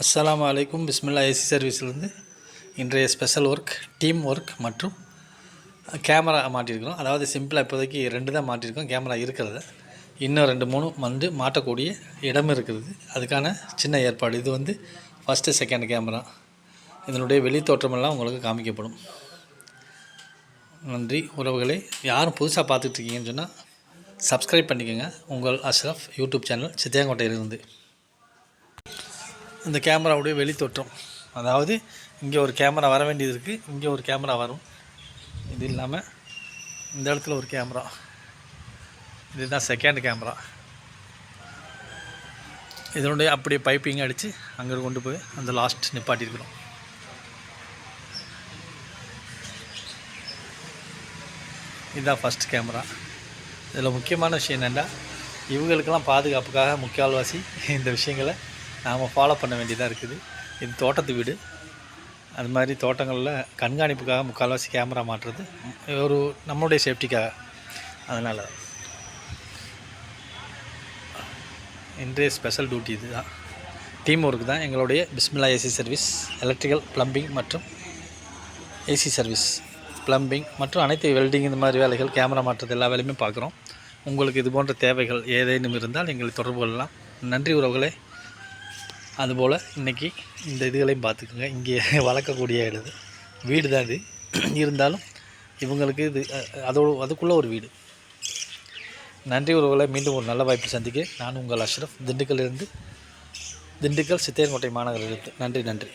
அஸ்லாம் அலைக்கும் பிஸ்மில்லா ஏசி சர்வீஸ்லேருந்து இன்றைய ஸ்பெஷல் ஒர்க் டீம் ஒர்க் மற்றும் கேமரா மாட்டியிருக்கிறோம். அதாவது சிம்பிளாக இப்போதைக்கு ரெண்டு தான் மாட்டியிருக்கோம். கேமரா இருக்கிறது இன்னும் ரெண்டு மூணு வந்து மாட்டக்கூடிய இடம் இருக்கிறது அதுக்கான சின்ன ஏற்பாடு. இது வந்து ஃபஸ்ட்டு செகண்ட் கேமரா இதனுடைய வெளி தோற்றமெல்லாம் உங்களுக்கு காமிக்கப்படும். நன்றி. உறவுகளே யாரும் புதுசாக பார்த்துட்டு இருக்கீங்கன்னு சொன்னால் சப்ஸ்கிரைப் பண்ணிக்கோங்க. உங்கள் அஷ்ரஃப் யூடியூப் சேனல் சித்தியாங்கோட்டையிலிருந்து. இந்த கேமராவுடைய வெளித்தோற்றம். அதாவது இங்கே ஒரு கேமரா வர வேண்டியது இருக்குது இங்கே ஒரு கேமரா வரும். இது இல்லாமல் இந்த இடத்துல ஒரு கேமரா. இதுதான் செகண்ட் கேமரா. இதனுடைய அப்படியே பைப்பிங் அடித்து அங்கே கொண்டு போய் அந்த லாஸ்ட் நிப்பாட்டியிருக்கிறோம். இதுதான் ஃபஸ்ட் கேமரா. இதில் முக்கியமான விஷயம் என்னென்னா இவங்களுக்கெல்லாம் பாதுகாப்புக்காக முக்கால்வாசி இந்த விஷயங்களை நாம் ஃபாலோ பண்ண வேண்டியதாக இருக்குது. இது தோட்டத்து வீடு. அது மாதிரி தோட்டங்களில் கண்காணிப்புக்காக முக்கால்வாசி கேமரா மாட்டுறது ஒரு நம்மளுடைய சேஃப்டிக்காக அதனால் இன்றைய ஸ்பெஷல் டியூட்டி இதுதான். டீம் ஒர்க் தான். எங்களுடைய Bismillah AC service electrical plumbing மற்றும் ஏசி சர்வீஸ் ப்ளம்பிங் மற்றும் அனைத்து வெல்டிங் இந்த மாதிரி வேலைகள் கேமரா மாற்றுறது எல்லா வேலையுமே பார்க்குறோம். உங்களுக்கு இது போன்ற தேவைகள் ஏதேனும் இருந்தால் எங்களை தொடர்பு கொள்ளலாம். நன்றி உறவுகளே. அதுபோல் இன்றைக்கி இந்த இதுகளையும் பார்த்துக்குங்க. இங்கே வளர்க்கக்கூடிய இது. வீடு தான் இது. இருந்தாலும் இவங்களுக்கு இது அதோட அதுக்குள்ளே ஒரு வீடு. நன்றி உறவுகளை மீண்டும் ஒரு நல்ல வாய்ப்பு சந்திக்க. நான் உங்கள் அஷ்ரஃப் திண்டுக்கல்லிருந்து திண்டுக்கல் சித்தையன்கோட்டை மாநகரிலிருந்து. நன்றி நன்றி.